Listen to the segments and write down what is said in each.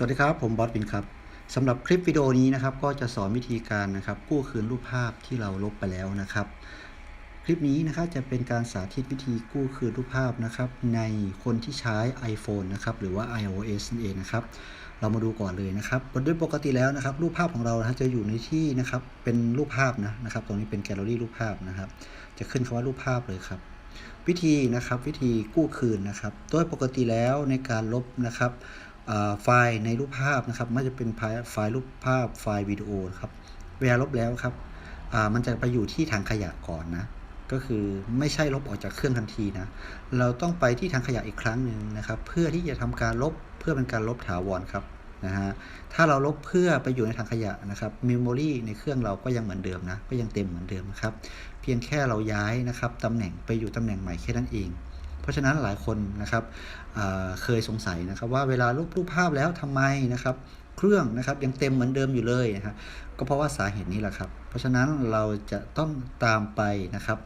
สวัสดีครับ ผมบอสวินครับสำหรับคลิปวิดีโอนี้นะครับ ก็จะสอนวิธีการนะครับกู้คืนรูปภาพที่เราลบไปแล้วนะครับ คลิปนี้นะครับจะเป็นการสาธิตวิธีกู้คืนรูปภาพนะครับในคนที่ใช้ iPhone นะครับหรือว่า iOS นั่นเองนะครับ เรามาดูก่อนเลยนะครับโดยปกติแล้วนะครับ รูปภาพของเราจะอยู่ในที่นะครับเป็นรูปภาพนะนะครับ ตรงนี้เป็นแกลเลอรี่รูปภาพนะครับ จะขึ้นคำว่ารูปภาพเลยครับวิธีนะครับวิธีกู้คืนนะครับ โดยปกติแล้วในการลบนะครับ ไฟล์ในรูปภาพนะครับไม่จะเป็นไฟล์รูปภาพไฟล์วิดีโอครับเวลาลบแล้วครับมันจะไปอยู่ที่ถังขยะก่อนนะ ก็คือไม่ใช่ลบออกจากเครื่องทันทีนะ เราต้องไปที่ถังขยะอีกครั้งหนึ่งนะครับ เพื่อที่จะทำการลบเพื่อเป็นการลบถาวรครับนะฮะถ้าเราลบเพื่อไปอยู่ในถังขยะนะครับเมมโมรีในเครื่องเราก็ยังเหมือนเดิมนะ ก็ยังเต็มเหมือนเดิมนะครับ เพียงแค่เราย้ายนะครับตำแหน่งไปอยู่ตำแหน่งใหม่แค่นั้นเอง ราะฉะนั้นหลายคนนะครับเเคยสงสัยนะครับว่าเวลาลบรูปภาพแล้วทำไมนะครับเครื่องนะครับยังเต็มเหมือนเดิมอยู่เลยนะครับก็เพราะว่าสาเหตุนี้แหละครับ เพราะฉะนั้นเราจะต้องตามไปนะครับ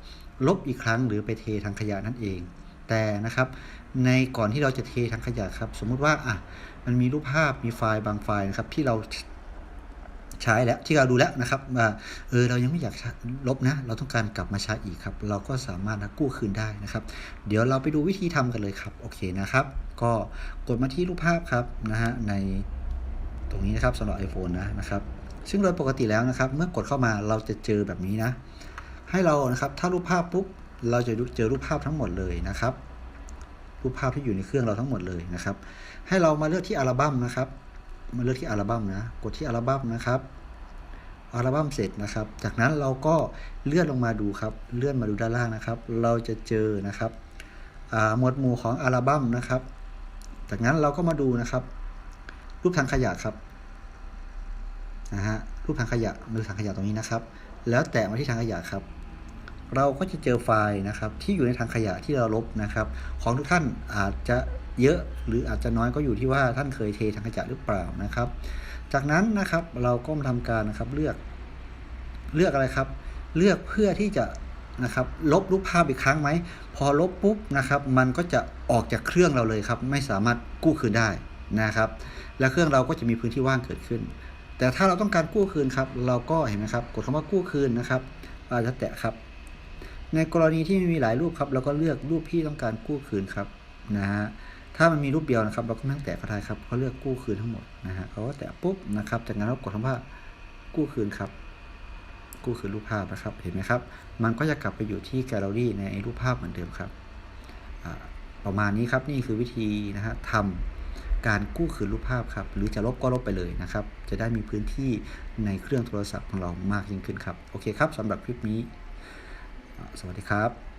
ลบอีกครั้งหรือไปเททางขยะนั่นเอง แต่นะครับในก่อนที่เราจะเททางขยะครับ สมมุติว่าอะมันมีรูปภาพมีไฟล์บางไฟล์นะครับที่เรา ใช้แล้วที่เราดูแล้วนะครับว่าเออเรายังไม่อยากลบนะ เราต้องการกลับมาใช้อีกครับ เราก็สามารถกู้คืนได้นะครับ เดี๋ยวเราไปดูวิธีทำกันเลยครับโอเคนะครับ ก็กดมาที่รูปภาพครับนะฮะในตรงนี้นะครับสำหรับ iPhone นะนะครับซึ่งโดยปกติแล้วนะครับ เมื่อกดเข้ามาเราจะเจอแบบนี้นะ ให้เรานะครับถ้ารูปภาพปุ๊บเราจะเจอรูปภาพทั้งหมดเลยนะครับรูปภาพที่อยู่ในเครื่องเราทั้งหมดเลยนะครับ ให้เรามาเลือกที่อัลบั้มนะครับ มาเลือกที่อัลบั้มนะ กดที่อัลบั้มนะครับ อัลบั้มเสร็จนะครับ จากนั้นเราก็เลื่อนลงมาดูครับ เลื่อนมาดูด้านล่างนะครับ เราจะเจอนะครับหมวดหมู่ของอัลบั้มนะครับ จากนั้นเราก็มาดูนะครับ รูปทางขยะครับนะฮะรูปทางขยะมือทางขยะตรงนี้นะครับ แล้วแตะมาที่ทางขยะครับ เราก็จะเจอไฟล์นะครับที่อยู่ในทางขยะที่เราลบนะครับ ของทุกท่านอาจจะเยอะหรืออาจจะน้อยก็อยู่ที่ว่าท่านเคยเททางขยะหรือเปล่านะครับ จากนั้นนะครับเราก็มาทำการนะครับเลือกเลือกอะไรครับ เลือกเพื่อที่จะนะครับลบรูปภาพอีกครั้งไหม พอลบปุ๊บนะครับ มันก็จะออกจากเครื่องเราเลยครับ ไม่สามารถกู้คืนได้นะครับ และเครื่องเราก็จะมีพื้นที่ว่างเกิดขึ้น แต่ถ้าเราต้องการกู้คืนครับ เราก็เห็นไหมครับ กดคำว่ากู้คืนนะครับเราจะแตะครับ ในกรณีที่มีหลายรูปครับเราก็เลือกรูปที่ต้องการกู้คืนครับนะฮะถ้ามันมีรูปเดียวนะครับ เราก็ไม่งแตะก็ได้ครับเขาเลือกกู้คืนทั้งหมดนะฮะเขาก็แตะปุ๊บนะครับ จากนั้นเรากดคำว่ากู้คืนครับ กู้คืนรูปภาพนะครับเห็นไหมครับ มันก็จะกลับไปอยู่ที่แกลเลอรี่ในรูปภาพเหมือนเดิมครับประมาณนี้ครับนี่คือวิธีนะฮะทำการกู้คืนรูปภาพครับ หรือจะลบก็ลบไปเลยนะครับ จะได้มีพื้นที่ในเครื่องโทรศัพท์ของเรามากยิ่งขึ้นครับโอเคครับสำหรับคลิปนี้ สวัสดีครับ